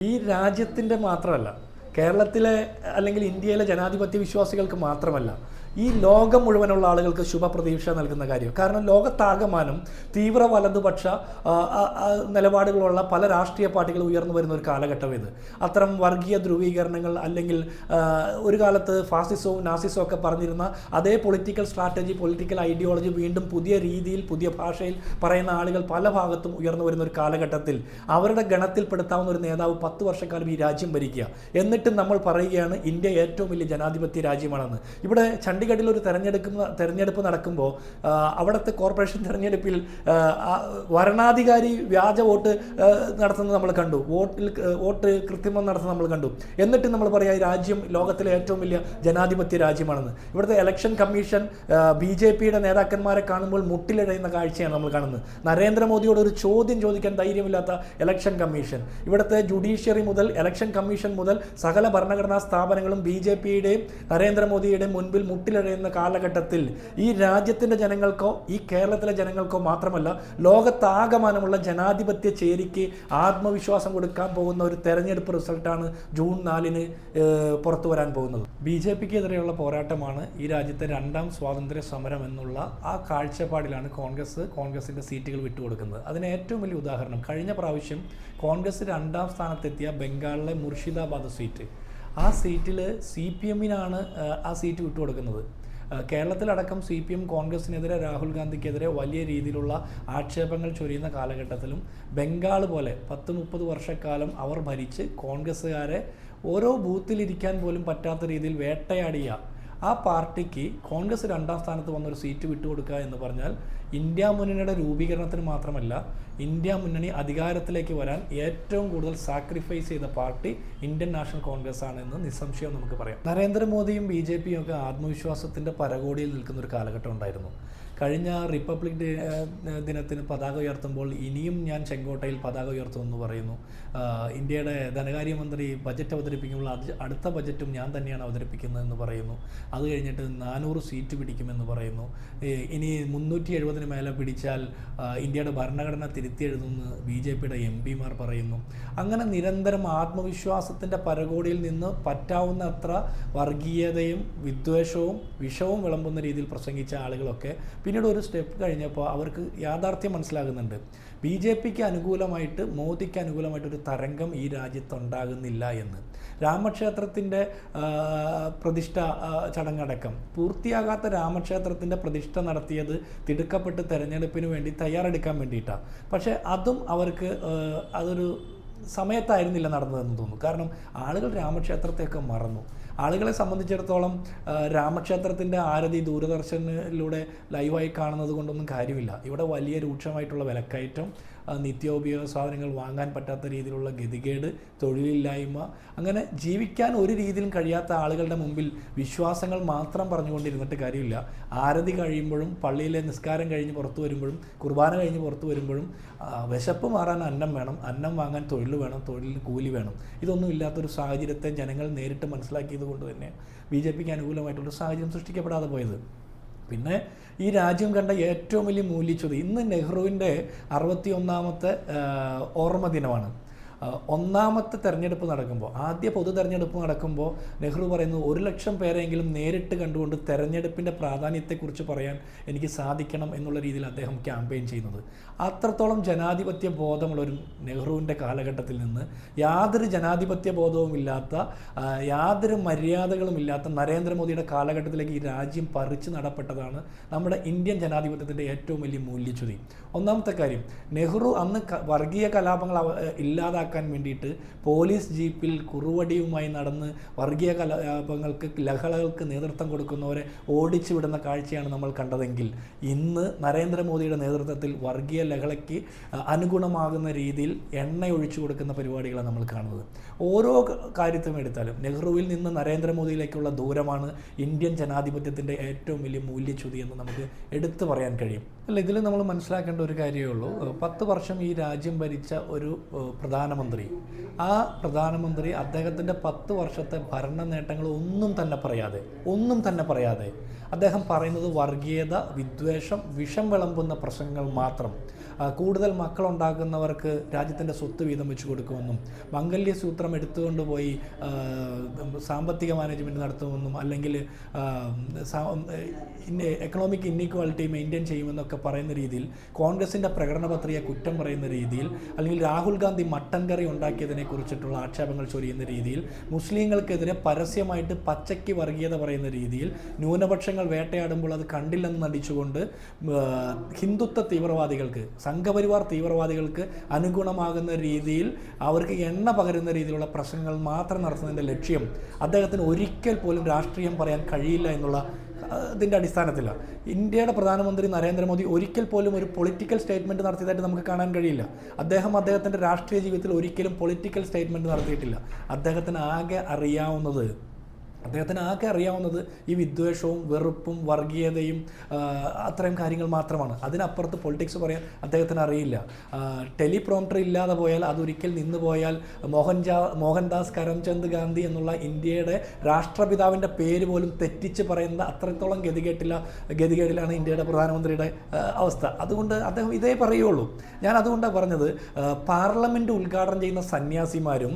ഈ രാജ്യത്തിന്റെ മാത്രമല്ല കേരളത്തിലെ അല്ലെങ്കിൽ ഇന്ത്യയിലെ ജനാധിപത്യ വിശ്വാസികൾക്ക് മാത്രമല്ല ഈ ലോകം മുഴുവനുള്ള ആളുകൾക്ക് ശുഭപ്രതീക്ഷ നൽകുന്ന കാര്യം. കാരണം ലോകത്താകമാനം തീവ്ര വലതുപക്ഷ നിലപാടുകളുള്ള പല രാഷ്ട്രീയ പാർട്ടികൾ ഉയർന്നു വരുന്ന ഒരു കാലഘട്ടം ഇത്. അത്തരം വർഗീയ ധ്രുവീകരണങ്ങൾ അല്ലെങ്കിൽ ഒരു കാലത്ത് ഫാസിസവും നാസിസവും ഒക്കെ പറഞ്ഞിരുന്ന അതേ പൊളിറ്റിക്കൽ സ്ട്രാറ്റജി പൊളിറ്റിക്കൽ ഐഡിയോളജി വീണ്ടും പുതിയ രീതിയിൽ പുതിയ ഭാഷയിൽ പറയുന്ന ആളുകൾ പല ഭാഗത്തും ഉയർന്നു വരുന്ന ഒരു കാലഘട്ടത്തിൽ അവരുടെ ഗണത്തിൽപ്പെടുത്താവുന്ന ഒരു നേതാവ് പത്ത് വർഷക്കാലം ഈ രാജ്യം ഭരിക്കുക. എന്നിട്ടും നമ്മൾ പറയുകയാണ് ഇന്ത്യ ഏറ്റവും വലിയ ജനാധിപത്യ രാജ്യമാണെന്ന്. ഇവിടെ ചണ്ഡീഗഡിൽ ഒരു തെരഞ്ഞെടുക്കുന്ന തെരഞ്ഞെടുപ്പ് നടക്കുമ്പോൾ അവിടുത്തെ കോർപ്പറേഷൻ തെരഞ്ഞെടുപ്പിൽ വരണാധികാരി വ്യാജ വോട്ട് നടത്തുന്നത് നമ്മൾ കണ്ടു. വോട്ടിൽ വോട്ട് കൃത്രിമം നടത്തുന്നത് നമ്മൾ കണ്ടു. എന്നിട്ട് നമ്മൾ പറയാം ഈ രാജ്യം ലോകത്തിലെ ഏറ്റവും വലിയ ജനാധിപത്യ രാജ്യമാണെന്ന്. ഇവിടുത്തെ ഇലക്ഷൻ കമ്മീഷൻ ബി ജെ പിയുടെ നേതാക്കന്മാരെ കാണുമ്പോൾ മുട്ടിലിഴയുന്ന കാഴ്ചയാണ് നമ്മൾ കാണുന്നത്. നരേന്ദ്രമോദിയോട് ഒരു ചോദ്യം ചോദിക്കാൻ ധൈര്യമില്ലാത്ത ഇലക്ഷൻ കമ്മീഷൻ ഇവിടുത്തെ ജുഡീഷ്യറി മുതൽ ഇലക്ഷൻ കമ്മീഷൻ മുതൽ സകല ഭരണഘടനാ സ്ഥാപനങ്ങളും ബി ജെ പിയുടെയും നരേന്ദ്രമോദിയുടെയും മുൻപിൽ മുട്ടിലിഴയുന്ന കാലഘട്ടത്തിൽ ഈ രാജ്യത്തിന്റെ ജനങ്ങൾക്കോ ഈ കേരളത്തിലെ ജനങ്ങൾക്കോ മാത്രമല്ല ലോകത്താകമാനമുള്ള ജനാധിപത്യ ചേരിക്ക് ആത്മവിശ്വാസം കൊടുക്കാൻ പോകുന്ന ഒരു തെരഞ്ഞെടുപ്പ് റിസൾട്ടാണ് ജൂൺ നാലിന് പുറത്തു വരാൻ പോകുന്നത്. ബി ജെ പിക്ക് എതിരെയുള്ള പോരാട്ടമാണ് ഈ രാജ്യത്തെ രണ്ടാം സ്വാതന്ത്ര്യ സമരം എന്നുള്ള ആ കാഴ്ചപ്പാടിലാണ് കോൺഗ്രസ് കോൺഗ്രസിന്റെ സീറ്റുകൾ വിട്ടുകൊടുക്കുന്നത്. അതിന് ഏറ്റവും വലിയ ഉദാഹരണം കഴിഞ്ഞ പ്രാവശ്യം കോൺഗ്രസ് രണ്ടാം സ്ഥാനത്തെത്തിയ ബംഗാളിലെ മുർഷിദാബാദ് സീറ്റ്. ആ സീറ്റിൽ സി പി എമ്മിനാണ് ആ സീറ്റ് വിട്ടുകൊടുക്കുന്നത്. കേരളത്തിലടക്കം സി പി എം കോൺഗ്രസിനെതിരെ രാഹുൽ ഗാന്ധിക്കെതിരെ വലിയ രീതിയിലുള്ള ആക്ഷേപങ്ങൾ ചൊരിയുന്ന കാലഘട്ടത്തിലും ബംഗാൾ പോലെ പത്ത് മുപ്പത് വർഷക്കാലം അവർ ഭരിച്ച് കോൺഗ്രസ്സുകാരെ ഓരോ ബൂത്തിലിരിക്കാൻ പോലും പറ്റാത്ത രീതിയിൽ വേട്ടയാടിയ ആ പാർട്ടിക്ക് കോൺഗ്രസ് രണ്ടാം സ്ഥാനത്ത് വന്നൊരു സീറ്റ് വിട്ടുകൊടുക്കുക എന്ന് പറഞ്ഞാൽ ഇന്ത്യ മുന്നണിയുടെ രൂപീകരണത്തിന് മാത്രമല്ല ഇന്ത്യ മുന്നണി അധികാരത്തിലേക്ക് വരാൻ ഏറ്റവും കൂടുതൽ സാക്രിഫൈസ് ചെയ്ത പാർട്ടി ഇന്ത്യൻ നാഷണൽ കോൺഗ്രസ് ആണെന്ന് നിസ്സംശയം നമുക്ക് പറയാം. നരേന്ദ്രമോദിയും ബി ജെ പിയും ഒക്കെ ആത്മവിശ്വാസത്തിന്റെ പരകോടിയിൽ നിൽക്കുന്ന ഒരു കാലഘട്ടം ഉണ്ടായിരുന്നു. കഴിഞ്ഞ റിപ്പബ്ലിക് ഡേ ദിനത്തിന് പതാക ഉയർത്തുമ്പോൾ ഇനിയും ഞാൻ ചെങ്കോട്ടയിൽ പതാക ഉയർത്തുമെന്ന് പറയുന്നു. ഇന്ത്യയുടെ ധനകാര്യമന്ത്രി ബജറ്റ് അവതരിപ്പിക്കുമ്പോൾ അടുത്ത ബജറ്റും ഞാൻ തന്നെയാണ് അവതരിപ്പിക്കുന്നതെന്ന് പറയുന്നു. അത് കഴിഞ്ഞിട്ട് നാനൂറ് സീറ്റ് പിടിക്കുമെന്ന് പറയുന്നു. ഇനി മുന്നൂറ്റി എഴുപതിന് മേലെ പിടിച്ചാൽ ഇന്ത്യയുടെ ഭരണഘടന തിരുത്തിയെഴുതുമെന്ന് ബി ജെ പിയുടെ എം പിമാർ പറയുന്നു. അങ്ങനെ നിരന്തരം ആത്മവിശ്വാസത്തിന്റെ പരകോടിയിൽ നിന്ന് പറ്റാവുന്ന അത്ര വർഗീയതയും വിദ്വേഷവും വിഷവും വിളമ്പുന്ന രീതിയിൽ പ്രസംഗിച്ച ആളുകളൊക്കെ പിന്നീട് ഒരു സ്റ്റെപ്പ് കഴിഞ്ഞപ്പോൾ അവർക്ക് യാഥാർത്ഥ്യം മനസ്സിലാകുന്നുണ്ട്. ബി ജെ പിക്ക് അനുകൂലമായിട്ട് മോദിക്ക് അനുകൂലമായിട്ട് ഒരു തരംഗം ഈ രാജ്യത്ത് ഉണ്ടാകുന്നില്ല എന്ന്. രാമക്ഷേത്രത്തിന്റെ പ്രതിഷ്ഠ ചടങ്ങടക്കം. പൂർത്തിയാകാത്ത രാമക്ഷേത്രത്തിന്റെ പ്രതിഷ്ഠ നടത്തിയത് തിടുക്കപ്പെട്ട് തെരഞ്ഞെടുപ്പിന് വേണ്ടി തയ്യാറെടുക്കാൻ വേണ്ടിയിട്ടാണ് പക്ഷേ അതും അവർക്ക് അതൊരു സമയത്തായിരുന്നില്ല നടന്നതെന്ന് തോന്നുന്നു. കാരണം ആളുകൾ രാമക്ഷേത്രത്തെയൊക്കെ മറന്നു. ആളുകളെ സംബന്ധിച്ചിടത്തോളം രാമക്ഷേത്രത്തിന്റെ ആരതി ദൂരദർശനിലൂടെ ലൈവായി കാണുന്നത് കൊണ്ടൊന്നും കാര്യമില്ല. ഇവിടെ വലിയ രൂക്ഷമായിട്ടുള്ള വിലക്കയറ്റം നിത്യോപയോഗ സാധനങ്ങൾ വാങ്ങാൻ പറ്റാത്ത രീതിയിലുള്ള ഗതികേട് തൊഴിലില്ലായ്മ അങ്ങനെ ജീവിക്കാൻ ഒരു രീതിയിലും കഴിയാത്ത ആളുകളുടെ മുമ്പിൽ വിശ്വാസങ്ങൾ മാത്രം പറഞ്ഞുകൊണ്ടിരുന്നിട്ട് കാര്യമില്ല. ആരതി കഴിയുമ്പോഴും പള്ളിയിലെ നിസ്കാരം കഴിഞ്ഞ് പുറത്തു വരുമ്പോഴും കുർബാന കഴിഞ്ഞ് പുറത്തു വരുമ്പോഴും വിശപ്പ് മാറാൻ അന്നം വേണം അന്നം വാങ്ങാൻ തൊഴിൽ വേണം തൊഴിലിന് കൂലി വേണം. ഇതൊന്നും ഇല്ലാത്തൊരു സാഹചര്യത്തെ ജനങ്ങൾ നേരിട്ട് മനസ്സിലാക്കിയത് കൊണ്ട് തന്നെ ബി ജെ പിക്ക് അനുകൂലമായിട്ടുള്ള സാഹചര്യം സൃഷ്ടിക്കപ്പെടാതെ പോയത്. പിന്നെ ഈ രാജ്യം കണ്ട ഏറ്റവും വലിയ മൂല്യച്യുതി ഇന്ന് നെഹ്റുവിന്റെ അറുപത്തി ഒന്നാമത്തെ ഓർമ്മ ദിനമാണ് ഒന്നാമത്തെ തെരഞ്ഞെടുപ്പ് നടക്കുമ്പോൾ ആദ്യ പൊതു തെരഞ്ഞെടുപ്പ് നടക്കുമ്പോൾ നെഹ്റു പറയുന്നു ഒരു ലക്ഷം പേരെങ്കിലും നേരിട്ട് കണ്ടുകൊണ്ട് തെരഞ്ഞെടുപ്പിന്റെ പ്രാധാന്യത്തെക്കുറിച്ച് പറയാൻ എനിക്ക് സാധിക്കണം എന്നുള്ള രീതിയിൽ അദ്ദേഹം ക്യാമ്പയിൻ ചെയ്യുന്നത്. അത്രത്തോളം ജനാധിപത്യ ബോധമുള്ള ഒരു നെഹ്റുവിന്റെ കാലഘട്ടത്തിൽ നിന്ന് യാതൊരു ജനാധിപത്യ ബോധവും ഇല്ലാത്ത യാതൊരു മര്യാദകളും ഇല്ലാത്ത നരേന്ദ്രമോദിയുടെ കാലഘട്ടത്തിലേക്ക് ഈ രാജ്യം പറിച്ചു നടപ്പെട്ടതാണ് നമ്മുടെ ഇന്ത്യൻ ജനാധിപത്യത്തിന്റെ ഏറ്റവും വലിയ മൂല്യച്യുതി. ഒന്നാമത്തെ കാര്യം നെഹ്റു അന്ന് വർഗീയ കലാപങ്ങൾ അവ- ഇല്ലാതാക്കാൻ വേണ്ടിയിട്ട് പോലീസ് ജീപ്പിൽ കുറുവടിയുമായി നടന്ന് വർഗീയ കലാപങ്ങൾക്ക് ലഹളകൾക്ക് നേതൃത്വം കൊടുക്കുന്നവരെ ഓടിച്ചു വിടുന്ന കാഴ്ചയാണ് നമ്മൾ കണ്ടതെങ്കിൽ ഇന്ന് നരേന്ദ്രമോദിയുടെ നേതൃത്വത്തിൽ വർഗീയ ലഹളയ്ക്ക് അനുഗുണമാകുന്ന രീതിയിൽ എണ്ണ ഒഴിച്ചു കൊടുക്കുന്ന പരിപാടികളാണ് നമ്മൾ കാണുന്നത്. ഓരോ കാര്യത്തും എടുത്താലും നെഹ്റുവിൽ നിന്ന് നരേന്ദ്രമോദിയിലേക്കുള്ള ദൂരമാണ് ഇന്ത്യൻ ജനാധിപത്യത്തിന്റെ ഏറ്റവും വലിയ മൂല്യച്യുതി എന്ന് നമുക്ക് എടുത്തു പറയാൻ കഴിയും. അല്ല ഇതിൽ നമ്മൾ മനസ്സിലാക്കേണ്ട ഒരു കാര്യമേ ഉള്ളൂ. പത്ത് വർഷം ഈ രാജ്യം ഭരിച്ച ഒരു പ്രധാനമന്ത്രി. ആ പ്രധാനമന്ത്രി അദ്ദേഹത്തിന്റെ പത്ത് വർഷത്തെ ഭരണ നേട്ടങ്ങൾ ഒന്നും തന്നെ പറയാതെ ഒന്നും തന്നെ പറയാതെ അദ്ദേഹം പറയുന്നത് വർഗീയത വിദ്വേഷം വിഷം വിളമ്പുന്ന പ്രശ്നങ്ങൾ മാത്രം. കൂടുതൽ മക്കളുണ്ടാക്കുന്നവർക്ക് രാജ്യത്തിന്റെ സ്വത്ത് വീതം വെച്ച് കൊടുക്കുമെന്നും മംഗല്യസൂത്രം എടുത്തുകൊണ്ട് പോയി സാമ്പത്തിക മാനേജ്മെന്റ് നടത്തുമെന്നും അല്ലെങ്കിൽ എക്കണോമിക് ഇന്നീക്വാളിറ്റി മെയിന്റെയിൻ ചെയ്യുമെന്നൊക്കെ പറയുന്ന രീതിയിൽ കോൺഗ്രസിന്റെ പ്രകടന പത്രിക കുറ്റം പറയുന്ന രീതിയിൽ അല്ലെങ്കിൽ രാഹുൽ ഗാന്ധി മട്ടൻ കറി ഉണ്ടാക്കിയതിനെ കുറിച്ചിട്ടുള്ള ആക്ഷേപങ്ങൾ ചൊരിയുന്ന രീതിയിൽ മുസ്ലിങ്ങൾക്കെതിരെ പരസ്യമായിട്ട് പച്ചയ്ക്ക് വർഗീയത പറയുന്ന രീതിയിൽ ന്യൂനപക്ഷങ്ങൾ വേട്ടയാടുമ്പോൾ അത് കണ്ടില്ലെന്ന് നടിച്ചുകൊണ്ട് ഹിന്ദുത്വ തീവ്രവാദികൾക്ക് സംഘപരിവാർ തീവ്രവാദികൾക്ക് അനുഗുണമാകുന്ന രീതിയിൽ അവർക്ക് എണ്ണ പകരുന്ന രീതിയിലുള്ള പ്രശ്നങ്ങൾ മാത്രം നടത്തുന്നതിന്റെ ലക്ഷ്യം അദ്ദേഹത്തിന് ഒരിക്കൽ പോലും രാഷ്ട്രീയം പറയാൻ കഴിയില്ല എന്നുള്ള ഇതിന്റെ അടിസ്ഥാനത്തിലാണ് ഇന്ത്യയുടെ പ്രധാനമന്ത്രി നരേന്ദ്രമോദി ഒരിക്കൽ പോലും ഒരു പൊളിറ്റിക്കൽ സ്റ്റേറ്റ്മെന്റ് നടത്തിയതായിട്ട് നമുക്ക് കാണാൻ കഴിയില്ല. അദ്ദേഹം അദ്ദേഹത്തിന്റെ രാഷ്ട്രീയ ജീവിതത്തിൽ ഒരിക്കലും പൊളിറ്റിക്കൽ സ്റ്റേറ്റ്മെന്റ് നടത്തിയിട്ടില്ല. അദ്ദേഹത്തിന് ആകെ അറിയാവുന്നത് അദ്ദേഹത്തിന് ആകെ അറിയാവുന്നത് ഈ വിദ്വേഷവും വെറുപ്പും വർഗീയതയും അത്രയും കാര്യങ്ങൾ മാത്രമാണ്. അതിനപ്പുറത്ത് പൊളിറ്റിക്സ് പറയാൻ അദ്ദേഹത്തിന് അറിയില്ല. ടെലിപ്രോംപ്റ്റർ ഇല്ലാതെ പോയാൽ അതൊരിക്കൽ നിന്ന് പോയാൽ മോഹൻജാ മോഹൻദാസ് കരംചന്ദ് ഗാന്ധി എന്നുള്ള ഇന്ത്യയുടെ രാഷ്ട്രപിതാവിന്റെ പേര് പോലും തെറ്റിച്ച് പറയുന്ന അത്രത്തോളം ഗതികേട്ടില്ല ഗതികേടിലാണ് ഇന്ത്യയുടെ പ്രധാനമന്ത്രിയുടെ അവസ്ഥ. അതുകൊണ്ട് അദ്ദേഹം ഇതേ പറയുള്ളൂ. ഞാൻ അതുകൊണ്ടാണ് പറഞ്ഞത് പാർലമെന്റ് ഉദ്ഘാടനം ചെയ്യുന്ന സന്യാസിമാരും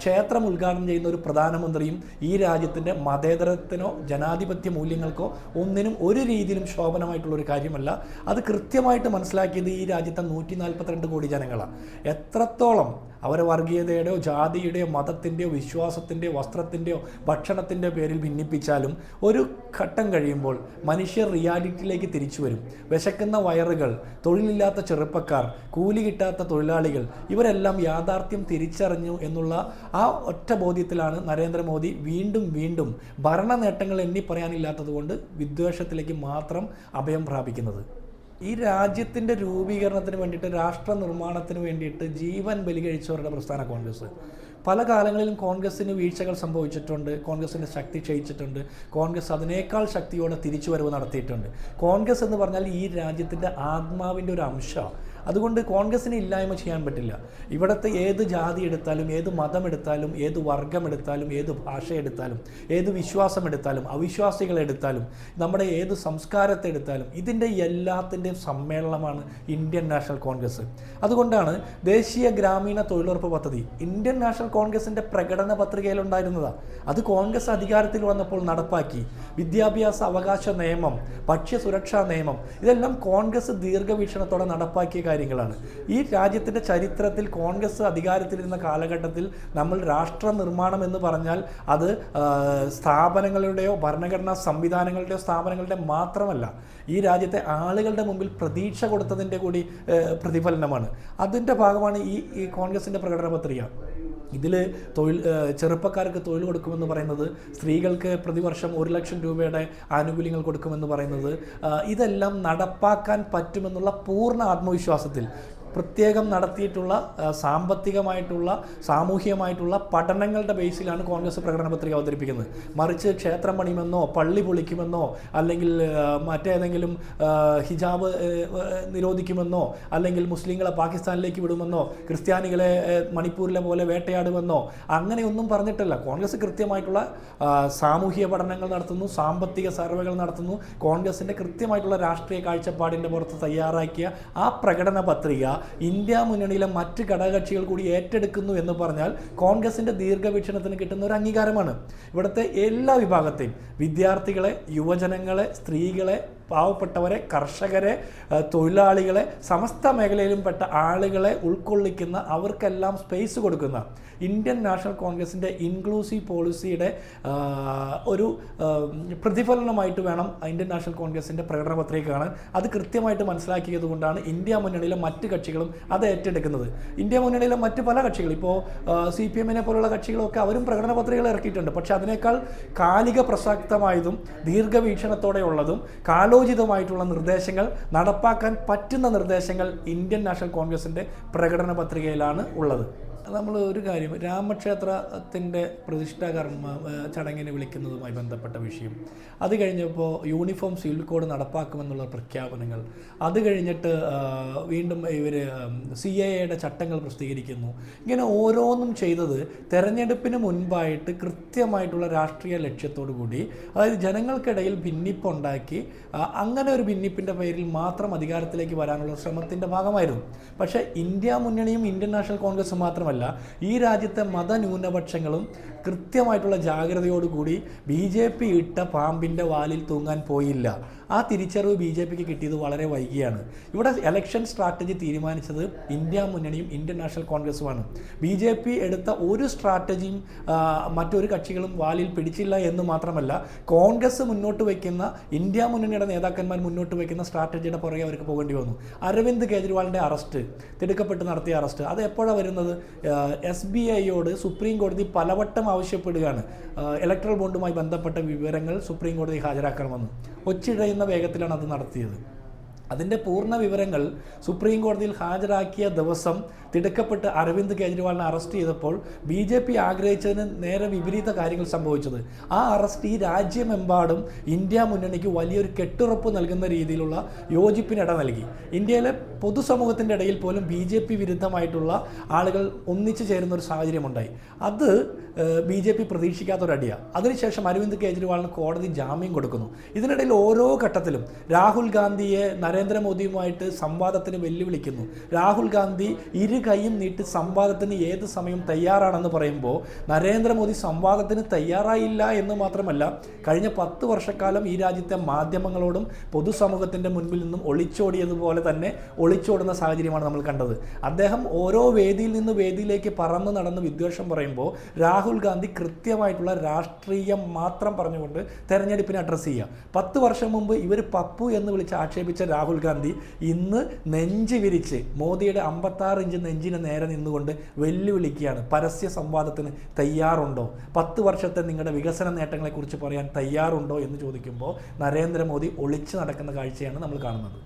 ക്ഷേത്രം ഉദ്ഘാടനം ചെയ്യുന്ന ഒരു പ്രധാനമന്ത്രിയും ഈ രാജ്യത്തിന്റെ മതേതരത്തിനോ ജനാധിപത്യ മൂല്യങ്ങൾക്കോ ഒന്നിനും ഒരു രീതിയിലും ശോഭനമായിട്ടുള്ള ഒരു കാര്യമല്ല. അത് കൃത്യമായിട്ട് മനസ്സിലാക്കിയത് ഈ രാജ്യത്തെ നൂറ്റി നാൽപ്പത്തിരണ്ട് കോടി ജനങ്ങളാണ്. എത്രത്തോളം അവരെ വർഗീയതയുടെയോ ജാതിയുടെയോ മതത്തിന്റെയോ വിശ്വാസത്തിന്റെയോ വസ്ത്രത്തിന്റെയോ ഭക്ഷണത്തിന്റെയോ പേരിൽ ഭിന്നിപ്പിച്ചാലും ഒരു ഘട്ടം കഴിയുമ്പോൾ മനുഷ്യർ റിയാലിറ്റിയിലേക്ക് തിരിച്ചു വരും. വിശക്കുന്ന വയറുകൾ തൊഴിലില്ലാത്ത ചെറുപ്പക്കാർ കൂലി കിട്ടാത്ത തൊഴിലാളികൾ ഇവരെല്ലാം യാഥാർത്ഥ്യം തിരിച്ചറിഞ്ഞു എന്നുള്ള ആ ഒറ്റ ബോധ്യത്തിലാണ് നരേന്ദ്രമോദി വീണ്ടും വീണ്ടും ഭരണ നേട്ടങ്ങൾ എണ്ണി പറയാനില്ലാത്തത് കൊണ്ട് വിദ്വേഷത്തിലേക്ക് മാത്രം അഭയം പ്രാപിക്കുന്നത്. ഈ രാജ്യത്തിന്റെ രൂപീകരണത്തിന് വേണ്ടിയിട്ട് രാഷ്ട്ര നിർമ്മാണത്തിന് വേണ്ടിയിട്ട് ജീവൻ ബലി കഴിച്ചവരുടെ പ്രസ്ഥാന കോൺഗ്രസ്. പല കാലങ്ങളിലും കോൺഗ്രസ്സിന് വീഴ്ചകൾ സംഭവിച്ചിട്ടുണ്ട് കോൺഗ്രസിന്റെ ശക്തി ക്ഷയിച്ചിട്ടുണ്ട് കോൺഗ്രസ് അതിനേക്കാൾ ശക്തിയോടെ തിരിച്ചുവരവ് നടത്തിയിട്ടുണ്ട്. കോൺഗ്രസ് എന്ന് പറഞ്ഞാൽ ഈ രാജ്യത്തിന്റെ ആത്മാവിന്റെ ഒരു അംശമാണ്. അതുകൊണ്ട് കോൺഗ്രസിനെ ഇല്ലായ്മ ചെയ്യാൻ പറ്റില്ല. ഇവിടുത്തെ ഏത് ജാതി എടുത്താലും ഏത് മതം എടുത്താലും ഏത് വർഗം എടുത്താലും ഏത് ഭാഷ എടുത്താലും ഏത് വിശ്വാസം എടുത്താലും അവിശ്വാസികളെ എടുത്താലും നമ്മുടെ ഏത് സംസ്കാരത്തെ എടുത്താലും ഇതിന്റെ എല്ലാത്തിന്റെയും സമ്മേളനമാണ് ഇന്ത്യൻ നാഷണൽ കോൺഗ്രസ്. അതുകൊണ്ടാണ് ദേശീയ ഗ്രാമീണ തൊഴിലുറപ്പ് പദ്ധതി ഇന്ത്യൻ നാഷണൽ കോൺഗ്രസിന്റെ പ്രകടന പത്രികയിലുണ്ടായിരുന്നതാണ് അത് കോൺഗ്രസ് അധികാരത്തിൽ വന്നപ്പോൾ നടപ്പാക്കി. വിദ്യാഭ്യാസ അവകാശ നിയമം ഭക്ഷ്യ സുരക്ഷാ നിയമം ഇതെല്ലാം കോൺഗ്രസ് ദീർഘവീക്ഷണത്തോടെ നടപ്പാക്കിയ കാര്യങ്ങളാണ്. ഈ രാജ്യത്തിന്റെ ചരിത്രത്തിൽ കോൺഗ്രസ് അധികാരത്തിലിരുന്ന കാലഘട്ടത്തിൽ നമ്മൾ രാഷ്ട്ര നിർമ്മാണം എന്ന് പറഞ്ഞാൽ അത് സ്ഥാപനങ്ങളുടെയോ ഭരണഘടനാ സംവിധാനങ്ങളുടെയോ സ്ഥാപനങ്ങളുടെ മാത്രമല്ല ഈ രാജ്യത്തെ ആളുകളുടെ മുമ്പിൽ പ്രതീക്ഷ കൊടുത്തതിന്റെ കൂടി പ്രതിഫലനമാണ്. അതിന്റെ ഭാഗമാണ് ഈ കോൺഗ്രസിന്റെ പ്രകടന പത്രിക. ഇതിൽ തൊഴിൽ ചെറുപ്പക്കാർക്ക് തൊഴിൽ കൊടുക്കുമെന്ന് പറയുന്നത് സ്ത്രീകൾക്ക് പ്രതിവർഷം ഒരു ലക്ഷം രൂപയുടെ ആനുകൂല്യങ്ങൾ കൊടുക്കുമെന്ന് പറയുന്നത് ഇതെല്ലാം നടപ്പാക്കാൻ പറ്റുമെന്നുള്ള പൂർണ ആത്മവിശ്വാസത്തിൽ പ്രത്യേകം നടത്തിയിട്ടുള്ള സാമ്പത്തികമായിട്ടുള്ള സാമൂഹികമായിട്ടുള്ള പഠനങ്ങളുടെ ബേസിലാണ് കോൺഗ്രസ് പ്രകടന പത്രിക അവതരിപ്പിക്കുന്നത്. മറിച്ച് ക്ഷേത്രം പണിയുമെന്നോ പള്ളി പൊളിക്കുമെന്നോ അല്ലെങ്കിൽ മറ്റേതെങ്കിലും ഹിജാബ് നിരോധിക്കുമെന്നോ അല്ലെങ്കിൽ മുസ്ലിങ്ങളെ പാകിസ്ഥാനിലേക്ക് വിടുമെന്നോ ക്രിസ്ത്യാനികളെ മണിപ്പൂരിലെ പോലെ വേട്ടയാടുമെന്നോ അങ്ങനെയൊന്നും പറഞ്ഞിട്ടില്ല. കോൺഗ്രസ് കൃത്യമായിട്ടുള്ള സാമൂഹിക പഠനങ്ങൾ നടത്തുന്നു സാമ്പത്തിക സർവേകൾ നടത്തുന്നു. കോൺഗ്രസിന്റെ കൃത്യമായിട്ടുള്ള രാഷ്ട്രീയ കാഴ്ചപ്പാടിന്റെ പുറത്ത് തയ്യാറാക്കിയ ആ പ്രകടന പത്രിക ഇന്ത്യ മുന്നണിയിലെ മറ്റ് ഘടകകക്ഷികൾ കൂടി ഏറ്റെടുക്കുന്നു എന്ന് പറഞ്ഞാൽ കോൺഗ്രസിന്റെ ദീർഘവീക്ഷണത്തിന് കിട്ടുന്ന ഒരു അംഗീകാരമാണ്. ഇവിടുത്തെ എല്ലാ വിഭാഗത്തെയും വിദ്യാർത്ഥികളെ യുവജനങ്ങളെ സ്ത്രീകളെ പാവപ്പെട്ടവരെ കർഷകരെ തൊഴിലാളികളെ സമസ്ത മേഖലയിലും പെട്ട ആളുകളെ ഉൾക്കൊള്ളിക്കുന്ന അവർക്കെല്ലാം സ്പേസ് കൊടുക്കുന്ന ഇന്ത്യൻ നാഷണൽ കോൺഗ്രസിന്റെ ഇൻക്ലൂസീവ് പോളിസിയുടെ ഒരു പ്രതിഫലനമായിട്ട് വേണം ഇന്ത്യൻ നാഷണൽ കോൺഗ്രസിന്റെ പ്രകടന പത്രിക കാണാൻ. അത് കൃത്യമായിട്ട് മനസ്സിലാക്കിയത് കൊണ്ടാണ് ഇന്ത്യ മുന്നണിയിലെ മറ്റ് കക്ഷികളും അത് ഏറ്റെടുക്കുന്നത്. ഇന്ത്യ മുന്നണിയിലെ മറ്റ് പല കക്ഷികൾ ഇപ്പോൾ സി പി എമ്മിനെ പോലുള്ള കക്ഷികളൊക്കെ അവരും പ്രകടന പത്രികകൾ ഇറക്കിയിട്ടുണ്ട്. പക്ഷേ അതിനേക്കാൾ കാലിക പ്രസക്തമായതും ദീർഘവീക്ഷണത്തോടെ ഉള്ളതും കാലോചിതമായിട്ടുള്ള നിർദ്ദേശങ്ങൾ നടപ്പാക്കാൻ പറ്റുന്ന നിർദ്ദേശങ്ങൾ ഇന്ത്യൻ നാഷണൽ കോൺഗ്രസിന്റെ പ്രകടന പത്രികയിലാണ് ഉള്ളത്. നമ്മൾ ഒരു കാര്യം രാമക്ഷേത്രത്തിന്റെ പ്രതിഷ്ഠാ കർമ്മ ചടങ്ങിനെ വിളിക്കുന്നതുമായി ബന്ധപ്പെട്ട വിഷയം. അത് കഴിഞ്ഞപ്പോൾ യൂണിഫോം സിവിൽ കോഡ് നടപ്പാക്കുമെന്നുള്ള പ്രഖ്യാപനങ്ങൾ. അത് കഴിഞ്ഞിട്ട് വീണ്ടും ഇവർ സി എ എയുടെ ചട്ടങ്ങൾ പ്രസിദ്ധീകരിക്കുന്നു. ഇങ്ങനെ ഓരോന്നും ചെയ്തത് തെരഞ്ഞെടുപ്പിന് മുൻപായിട്ട് കൃത്യമായിട്ടുള്ള രാഷ്ട്രീയ ലക്ഷ്യത്തോടു കൂടി അതായത് ജനങ്ങൾക്കിടയിൽ ഭിന്നിപ്പുണ്ടാക്കി അങ്ങനെ ഒരു ഭിന്നിപ്പിന്റെ പേരിൽ മാത്രം അധികാരത്തിലേക്ക് വരാനുള്ള ശ്രമത്തിന്റെ ഭാഗമായിരുന്നു. പക്ഷേ ഇന്ത്യ മുന്നണിയും ഇന്ത്യൻ നാഷണൽ കോൺഗ്രസും മാത്രമല്ല ഈ രാജ്യത്തെ മതന്യൂനപക്ഷങ്ങളും കൃത്യമായിട്ടുള്ള ജാഗ്രതയോടുകൂടി ബി ജെ പി ഇട്ട പാമ്പിന്റെ വാലിൽ തൂങ്ങാൻ പോയില്ല. ആ തിരിച്ചറിവ് ബി ജെ പിക്ക് കിട്ടിയത് വളരെ വൈകിയാണ്. ഇവിടെ എലക്ഷൻ സ്ട്രാറ്റജി തീരുമാനിച്ചത് ഇന്ത്യ മുന്നണിയും ഇന്ത്യൻ നാഷണൽ കോൺഗ്രസുമാണ് ബി ജെ പി എടുത്ത ഒരു സ്ട്രാറ്റജിയും മറ്റൊരു കക്ഷികളും വാലിൽ പിടിച്ചില്ല എന്ന് മാത്രമല്ല കോൺഗ്രസ് മുന്നോട്ട് വയ്ക്കുന്ന ഇന്ത്യ മുന്നണിയുടെ നേതാക്കന്മാർ മുന്നോട്ട് വയ്ക്കുന്ന സ്ട്രാറ്റജിയുടെ പുറകെ അവർക്ക് പോകേണ്ടി വന്നു. അരവിന്ദ് കെജ്രിവാളിന്റെ അറസ്റ്റ് തിടുക്കപ്പെട്ട് നടത്തിയ അറസ്റ്റ് അത് എപ്പോഴാണ് വരുന്നത്? എസ് ബി ഐയോട് സുപ്രീം കോടതി പലവട്ടം ആവശ്യപ്പെടുകയാണ്. ഇലക്ട്രൽ ബോണ്ടുമായി ബന്ധപ്പെട്ട വിവരങ്ങൾ സുപ്രീം കോടതി ഹാജരാക്കണമെന്ന്. ഒച്ചിഴയുന്ന വേഗത്തിലാണ് അത് നടത്തിയത്. അതിന്റെ പൂർണ വിവരങ്ങൾ സുപ്രീം കോടതിയിൽ ഹാജരാക്കിയ ദിവസം തിടുക്കപ്പെട്ട് അരവിന്ദ് കെജ്രിവാളിനെ അറസ്റ്റ് ചെയ്തപ്പോൾ ബി ജെ പി ആഗ്രഹിച്ചതിന് നേരെ വിപരീത കാര്യങ്ങൾ സംഭവിച്ചത്. ആ അറസ്റ്റ് ഈ രാജ്യമെമ്പാടും ഇന്ത്യ മുന്നണിക്ക് വലിയൊരു കെട്ടുറപ്പ് നൽകുന്ന രീതിയിലുള്ള യോജിപ്പിനിട നൽകി. ഇന്ത്യയിലെ പൊതുസമൂഹത്തിന്റെ ഇടയിൽ പോലും ബി ജെ പി വിരുദ്ധമായിട്ടുള്ള ആളുകൾ ഒന്നിച്ചു ചേരുന്ന ഒരു സാഹചര്യമുണ്ടായി. അത് ബി ജെ പി പ്രതീക്ഷിക്കാത്തൊരടിയാണ് അതിനുശേഷം അരവിന്ദ് കെജ്രിവാളിന് കോടതി ജാമ്യം കൊടുക്കുന്നു. ഇതിനിടയിൽ ഓരോ ഘട്ടത്തിലും രാഹുൽ ഗാന്ധിയെ നരേന്ദ്രമോദിയുമായിട്ട് സംവാദത്തിന് വെല്ലുവിളിക്കുന്നു. രാഹുൽ ഗാന്ധി ഇരു കൈയും നീട്ടി സംവാദത്തിന് ഏത് സമയം തയ്യാറാണെന്ന് പറയുമ്പോൾ നരേന്ദ്രമോദി സംവാദത്തിന് തയ്യാറായില്ല എന്ന് മാത്രമല്ല കഴിഞ്ഞ പത്ത് വർഷക്കാലം ഈ രാജ്യത്തെ മാധ്യമങ്ങളോടും പൊതുസമൂഹത്തിന്റെ മുൻപിൽ നിന്നും ഒളിച്ചോടിയതുപോലെ തന്നെ ഒളിച്ചോടുന്ന സാഹചര്യമാണ് നമ്മൾ കണ്ടത്. അദ്ദേഹം ഓരോ വേദിയിൽ നിന്ന് വേദിയിലേക്ക് പറന്ന് നടന്ന് വിദ്വേഷം പറയുമ്പോൾ രാഹുൽ ഗാന്ധി കൃത്യമായിട്ടുള്ള രാഷ്ട്രീയം മാത്രം പറഞ്ഞുകൊണ്ട് തെരഞ്ഞെടുപ്പിനെ അഡ്രസ്സ് ചെയ്യുക. പത്ത് വർഷം മുമ്പ് ഇവർ പപ്പു എന്ന് വിളിച്ച് ആക്ഷേപിച്ച രാഹുൽ ഗാന്ധി ഇന്ന് നെഞ്ച് വിരിച്ച് മോദിയുടെ അമ്പത്താറ് ഇഞ്ച് നെഞ്ചിന് നേരെ നിന്നുകൊണ്ട് വെല്ലുവിളിക്കുകയാണ്. പരസ്യ സംവാദത്തിന് തയ്യാറുണ്ടോ? പത്ത് വർഷത്തെ നിങ്ങളുടെ വികസന നേട്ടങ്ങളെക്കുറിച്ച് പറയാൻ തയ്യാറുണ്ടോ എന്ന് ചോദിക്കുമ്പോൾ നരേന്ദ്രമോദി ഒളിച്ചു നടക്കുന്ന കാഴ്ചയാണ് നമ്മൾ കാണുന്നത്.